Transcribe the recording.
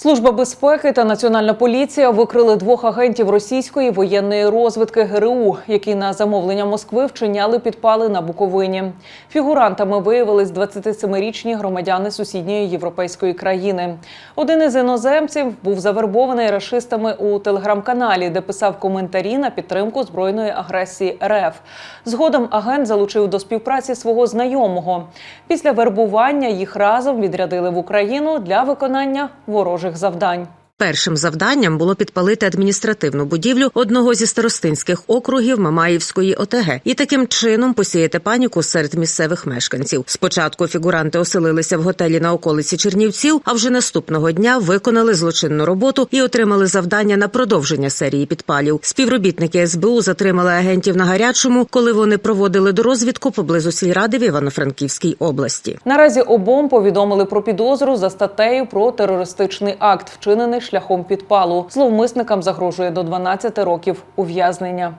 Служба безпеки та національна поліція викрили двох агентів російської воєнної розвідки ГРУ, які на замовлення Москви вчиняли підпали на Буковині. Фігурантами виявились 27-річні громадяни сусідньої європейської країни. Один із іноземців був завербований рашистами у телеграм-каналі, де писав коментарі на підтримку збройної агресії РФ. Згодом агент залучив до співпраці свого знайомого. Після вербування їх разом відрядили в Україну для виконання ворожих завдань. Першим завданням було підпалити адміністративну будівлю одного зі старостинських округів Мамаївської ОТГ і таким чином посіяти паніку серед місцевих мешканців. Спочатку фігуранти оселилися в готелі на околиці Чернівців, а вже наступного дня виконали злочинну роботу і отримали завдання на продовження серії підпалів. Співробітники СБУ затримали агентів на гарячому, коли вони проводили дорозвідку поблизу сільради в Івано-Франківській області. Наразі обом повідомили про підозру за статтею про терористичний акт, вчинений шляхом підпалу. Зловмисникам загрожує до 12 років ув'язнення.